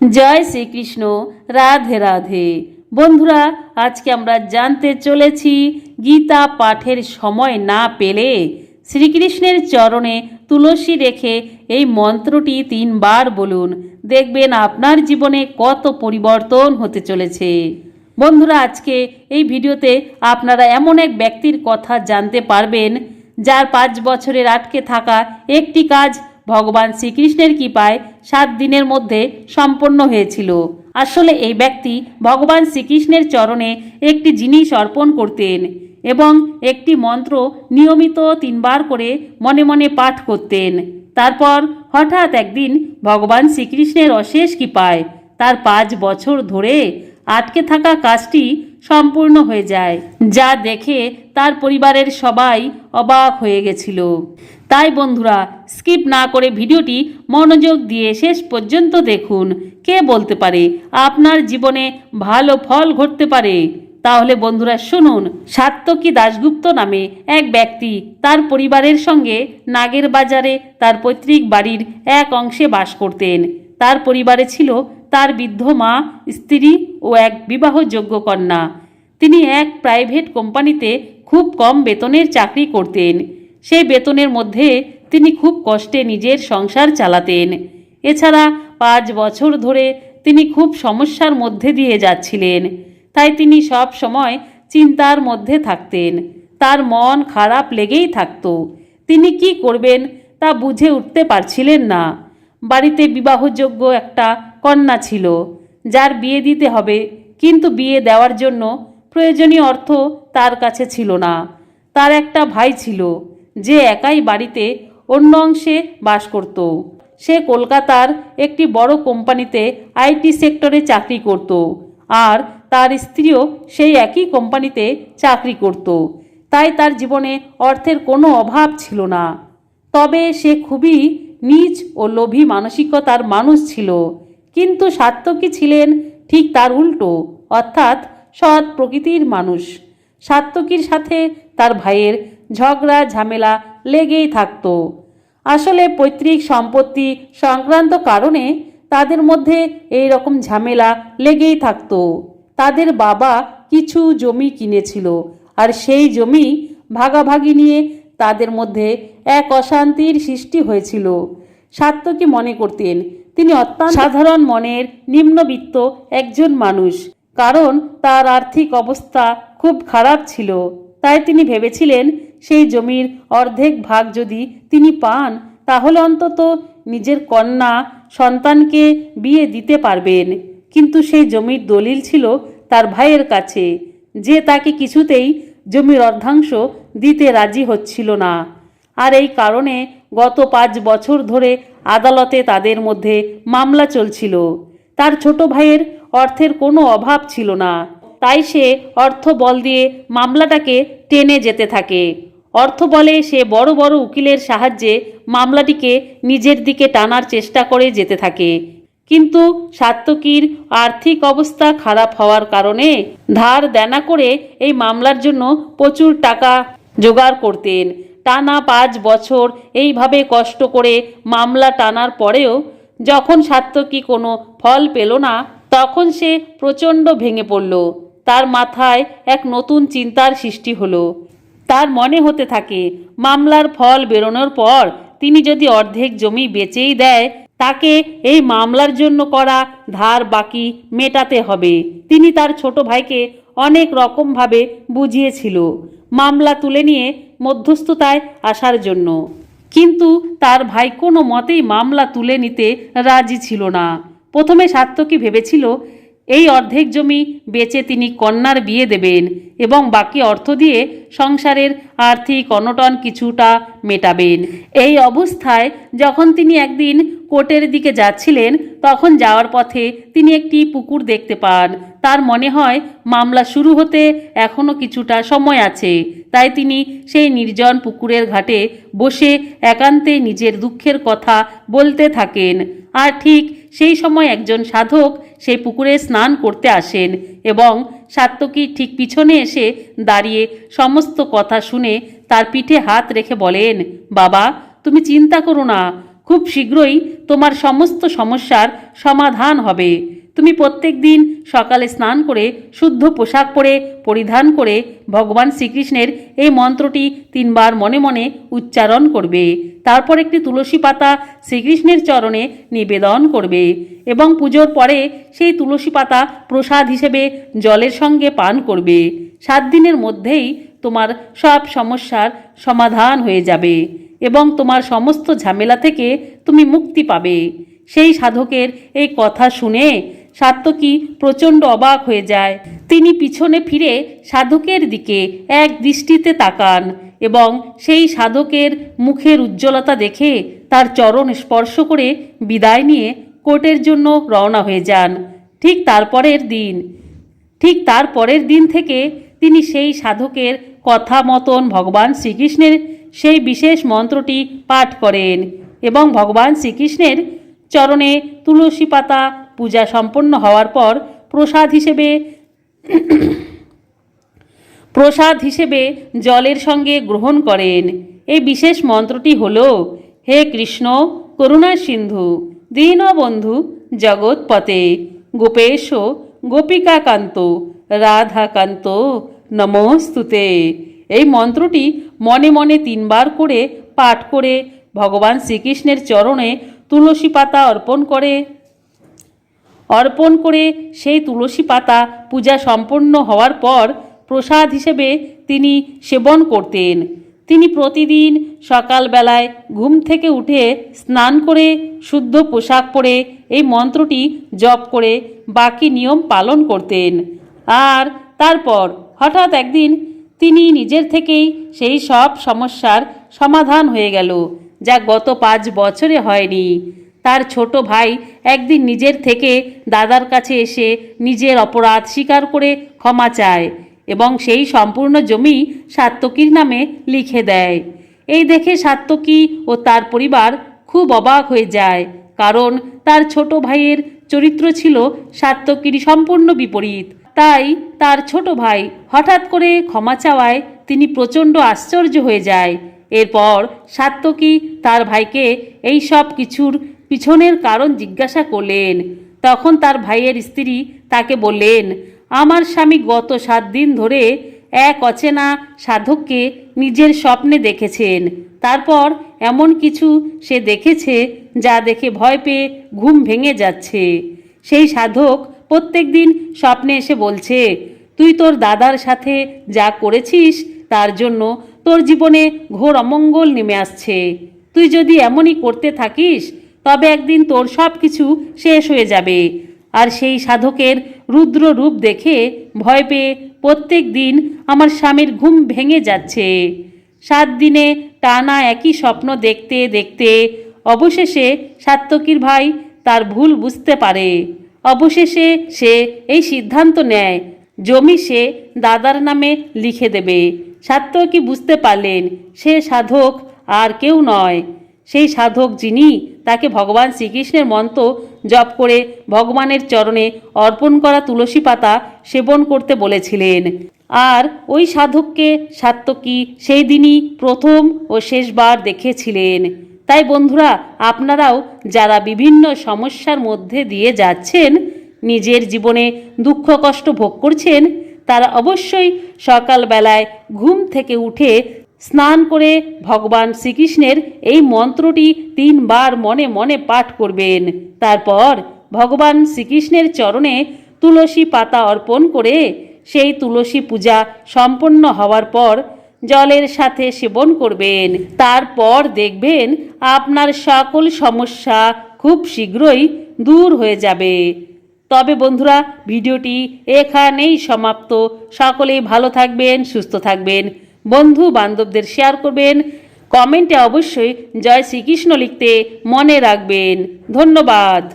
জয় শ্রীকৃষ্ণ, রাধে রাধে। বন্ধুরা, আজকে আমরা জানতে চলেছি, গীতা পাঠের সময় না পেলে শ্রীকৃষ্ণের চরণে তুলসী রেখে এই মন্ত্রটি তিনবার বলুন। দেখবেন আপনার জীবনে কত পরিবর্তন হতে চলেছে। বন্ধুরা, আজকে এই ভিডিওতে আপনারা এমন এক ব্যক্তির কথা জানতে পারবেন, যার পাঁচ বছরের আটকে থাকা একটি কাজ ভগবান শ্রীকৃষ্ণের কৃপায় সাত দিনের মধ্যে সম্পন্ন হয়েছিল। আসলে এই ব্যক্তি ভগবান শ্রীকৃষ্ণের চরণে একটি জিনিস অর্পণ করতেন এবং একটি মন্ত্র নিয়মিত তিনবার করে মনে মনে পাঠ করতেন। তারপর হঠাৎ একদিন ভগবান শ্রীকৃষ্ণের অশেষ কৃপায় তার পাঁচ বছর ধরে আটকে থাকা কাজটি সম্পূর্ণ হয়ে যায়। যা দেখে তার পরিবারের সবাই অবাক হয়ে গেছিল। তাই বন্ধুরা, স্কিপ না করে ভিডিওটি মনোযোগ দিয়ে শেষ পর্যন্ত দেখুন। কে বলতে পারে, আপনার জীবনে ভালো ফল ঘটতে পারে? তাহলে বন্ধুরা, শুনুন। সাত্তকী দাশগুপ্ত নামে এক ব্যক্তি তার পরিবারের সঙ্গে নাগের বাজারে তার পৈতৃক বাড়ির এক অংশে বাস করতেন। তার পরিবারে ছিল তার বৃদ্ধ মা, স্ত্রী ও এক বিবাহযোগ্য কন্যা। তিনি এক প্রাইভেট কোম্পানিতে খুব কম বেতনের চাকরি করতেন। সেই বেতনের মধ্যে তিনি খুব কষ্টে নিজের সংসার চালাতেন। এছাড়া পাঁচ বছর ধরে তিনি খুব সমস্যার মধ্যে দিয়ে যাচ্ছিলেন। তাই তিনি সব সময় চিন্তার মধ্যে থাকতেন। তার মন খারাপ লেগেই থাকত। তিনি কি করবেন তা বুঝে উঠতে পারছিলেন না। বাড়িতে বিবাহযোগ্য একটা কন্যা ছিল। যার বিয়ে দিতে হবে। কিন্তু বিয়ে দেওয়ার জন্য প্রয়োজনীয় অর্থ তার কাছে ছিল না। তার একটা ভাই ছিল, যে একাই বাড়িতে অন্য অংশে বাস করত। সে কলকাতার একটি বড় কোম্পানিতে আইটি সেক্টরে চাকরি করত আর তার স্ত্রীও সেই একই কোম্পানিতে চাকরি করত। তাই তার জীবনে অর্থের কোনো অভাব ছিল না। তবে সে খুবই নীচ ও লোভী মানসিকতার মানুষ ছিল। কিন্তু সাত্তকী ছিলেন ঠিক তার উল্টো, অর্থাৎ সৎ প্রকৃতির মানুষ। সাত্তকীর সাথে তার ভাইয়ের ঝগড়া, ঝামেলা লেগেই থাকতো। আসলে পৈতৃক সম্পত্তি সংক্রান্ত কারণে তাদের মধ্যে এই রকম ঝামেলা লেগেই থাকতো। তাদের বাবা কিছু জমি কিনেছিল আর সেই জমি ভাগাভাগি নিয়ে তাদের মধ্যে এক অশান্তির সৃষ্টি হয়েছিল। সাত্যকী মনে করতেন তিনি অত্যন্ত সাধারণ মনের নিম্নবিত্ত একজন মানুষ। কারণ তার আর্থিক অবস্থা খুব খারাপ ছিল। তাই তিনি ভেবেছিলেন, সেই জমির অর্ধেক ভাগ যদি তিনি পান, তাহলে অন্তত নিজের কন্যা সন্তানকে বিয়ে দিতে পারবেন। কিন্তু সেই জমির দলিল ছিল তার ভাইয়ের কাছে। যে তাকে কিছুতেই জমির অর্ধাংশ দিতে রাজি হচ্ছিল না। আর এই কারণে গত পাঁচ বছর ধরে আদালতে তাদের মধ্যে মামলা চলছিল। তার ছোট ভাইয়ের অর্থের কোনো অভাব ছিল না। তাই সে অর্থ বল দিয়ে মামলাটাকে টেনে যেতে থাকে। অর্থ বলে সে বড় বড় উকিলের সাহায্যে মামলাটিকে নিজের দিকে টানার চেষ্টা করে যেতে থাকে। কিন্তু সাত্তকীর আর্থিক অবস্থা খারাপ হওয়ার কারণে ধার দেনা করে এই মামলার জন্য প্রচুর টাকা জোগাড় করতেন। টানা পাঁচ বছর এইভাবে কষ্ট করে মামলা টানার পরেও যখন সাত্তকী কোনো ফল পেল না, তখন সে প্রচণ্ড ভেঙে পড়ল। তার মাথায় এক নতুন চিন্তার সৃষ্টি হলো। তার মনে হতে থাকে, মামলার ফল বেরোনোর পর তিনি যদি অর্ধেক জমি বেচেই দেয়, তাকে এই মামলার জন্য করা ধার বাকি মেটাতে হবে। তিনি তার ছোট ভাইকে অনেক রকমভাবে বুঝিয়েছিল। মামলা তুলে নিয়ে মধ্যস্থতায় আসার জন্য। কিন্তু তার ভাই কোনো মতেই মামলা তুলে নিতে রাজি ছিল না। প্রথমে সাত্তকী ভেবেছিল, এই অর্ধেক জমি বেচে তিনি কন্যার বিয়ে দেবেন এবং বাকি অর্থ দিয়ে সংসারের আর্থিক অনটন কিছুটা মেটাবেন। এই অবস্থায় যখন তিনি একদিন কোর্টের দিকে যাচ্ছিলেন, তখন যাওয়ার পথে তিনি একটি পুকুর দেখতে পান। তার মনে হয় মামলা শুরু হতে এখনও কিছুটা সময় আছে। তাই তিনি সেই নির্জন পুকুরের ঘাটে বসে একান্তে নিজের দুঃখের কথা বলতে থাকেন। আর ঠিক সেই সময় একজন সাধক সেই পুকুরে স্নান করতে আসেন এবং সাত্তকী ঠিক পিছনে এসে দাঁড়িয়ে সমস্ত কথা শুনে তার পিঠে হাত রেখে বলেন, বাবা, তুমি চিন্তা করো না। খুব শীঘ্রই তোমার সমস্ত সমস্যার সমাধান হবে। তুমি প্রত্যেক দিন সকালে স্নান করে, শুদ্ধ পোশাক পরে, পরিধান করে ভগবান শ্রীকৃষ্ণের এই মন্ত্রটি তিনবার মনে মনে উচ্চারণ করবে। তারপর একটি তুলসী পাতা শ্রীকৃষ্ণের চরণে নিবেদন করবে এবং পুজোর পরে সেই তুলসী পাতা প্রসাদ হিসেবে জলের সঙ্গে পান করবে। সাত দিনের মধ্যেই তোমার সব সমস্যার সমাধান হয়ে যাবে এবং তোমার সমস্ত ঝামেলা থেকে তুমি মুক্তি পাবে। সেই সাধকের এই কথা শুনে সাত্তকী প্রচণ্ড অবাক হয়ে যায়। তিনি পিছনে ফিরে সাধকের দিকে এক দৃষ্টিতে তাকান এবং সেই সাধকের মুখের উজ্জ্বলতা দেখে তার চরণ স্পর্শ করে বিদায় নিয়ে কোর্টের জন্য রওনা হয়ে যান। ঠিক তারপরের দিন, ঠিক তার পরের দিন থেকে তিনি সেই সাধকের কথা মতন ভগবান শ্রীকৃষ্ণের সেই বিশেষ মন্ত্রটি পাঠ করেন এবং ভগবান শ্রীকৃষ্ণের চরণে তুলসী পাতা পূজা সম্পন্ন হওয়ার পর প্রসাদ হিসেবে প্রসাদ হিসেবে জলের সঙ্গে গ্রহণ করেন। এই বিশেষ মন্ত্রটি হল, হে কৃষ্ণ করুণা সিন্ধু দীনবন্ধু জগৎপতে গোপেশ, গোপিকাকান্ত, রাধাকান্ত, নমস্তুতে। এই মন্ত্রটি মনে মনে তিনবার করে পাঠ করে ভগবান শ্রীকৃষ্ণের চরণে তুলসী পাতা অর্পণ করে। অর্পণ করে সেই তুলসী পাতা পূজা সম্পন্ন হওয়ার পর প্রসাদ হিসেবে তিনি সেবন করতেন। তিনি প্রতিদিন সকালবেলায় ঘুম থেকে উঠে স্নান করে শুদ্ধ পোশাক পরে এই মন্ত্রটি জপ করে বাকি নিয়ম পালন করতেন। আর তারপর হঠাৎ একদিন তিনি নিজের থেকেই সেই সব সমস্যার সমাধান হয়ে গেল, যা গত পাঁচ বছরে হয়নি। তার ছোট ভাই একদিন নিজের থেকে দাদার কাছে এসে নিজের অপরাধ স্বীকার করে ক্ষমা চায় এবং সেই সম্পূর্ণ জমি সাত্তকীর নামে লিখে দেয়। এই দেখে সাত্তকী ও তার পরিবার খুব অবাক হয়ে যায়, কারণ তার ছোট ভাইয়ের চরিত্র ছিল সাত্তকীর সম্পূর্ণ বিপরীত। তাই তার ছোট ভাই হঠাৎ করে ক্ষমা চাওয়ায় তিনি প্রচণ্ড আশ্চর্য হয়ে যায়। এরপর সাত্তকী তার ভাইকে এই সব কিছুর পিছনের কারণ জিজ্ঞাসা করলেন। তখন তার ভাইয়ের স্ত্রী তাকে বললেন, আমার স্বামী গত সাত দিন ধরে এক অচেনা সাধককে নিজের স্বপ্নে দেখেছেন। তারপর এমন কিছু সে দেখেছে যা দেখে ভয় পেয়ে ঘুম ভেঙে যাচ্ছে। সেই সাধক প্রত্যেক দিন স্বপ্নে এসে বলছে, তুই তোর দাদার সাথে যা করেছিস তার জন্য তোর জীবনে ঘোর অমঙ্গল নেমে আসছে। তুই যদি এমনই করতে থাকিস তবে একদিন তোর সব কিছু শেষ হয়ে যাবে। আর সেই সাধকের রুদ্র রূপ দেখে ভয় পেয়ে প্রত্যেক দিন আমার স্বামীর ঘুম ভেঙে যাচ্ছে। সাত দিনে টানা একই স্বপ্ন দেখতে দেখতে অবশেষে সাত্তকীর ভাই তার ভুল বুঝতে পারে। অবশেষে সে এই সিদ্ধান্ত নেয়, জমি সে দাদার নামে লিখে দেবে। সাত্তকী বুঝতে পারলেন, সে সাধক আর কেউ নয়। সেই সাধক যিনি তাকে ভগবান শ্রীকৃষ্ণের মন্ত্র জপ করে ভগবানের চরণে অর্পণ করা তুলসী পাতা সেবন করতে বলেছিলেন। আর ওই সাধককে সাত্তকী সেই দিনই প্রথম ও শেষবার দেখেছিলেন। তাই বন্ধুরা, আপনারাও যারা বিভিন্ন সমস্যার মধ্যে দিয়ে যাচ্ছেন, নিজের জীবনে দুঃখ কষ্ট ভোগ করছেন, তারা অবশ্যই সকালবেলায় ঘুম থেকে উঠে স্নান করে ভগবান শ্রীকৃষ্ণের এই মন্ত্রটি তিনবার মনে মনে পাঠ করবেন। তারপর ভগবান শ্রীকৃষ্ণের চরণে তুলসী পাতা অর্পণ করে সেই তুলসী পূজা সম্পন্ন হওয়ার পর জলের সাথে সেবন করবেন। তারপর দেখবেন আপনার সকল সমস্যা খুব শীঘ্রই দূর হয়ে যাবে। তবে বন্ধুরা, ভিডিওটি এখানেই সমাপ্ত। সকলেই ভালো থাকবেন, সুস্থ থাকবেন। বন্ধু বান্ধবদের শেয়ার করবেন। কমেন্টে অবশ্যই জয় শ্রীকৃষ্ণ লিখতে মনে রাখবেন। ধন্যবাদ।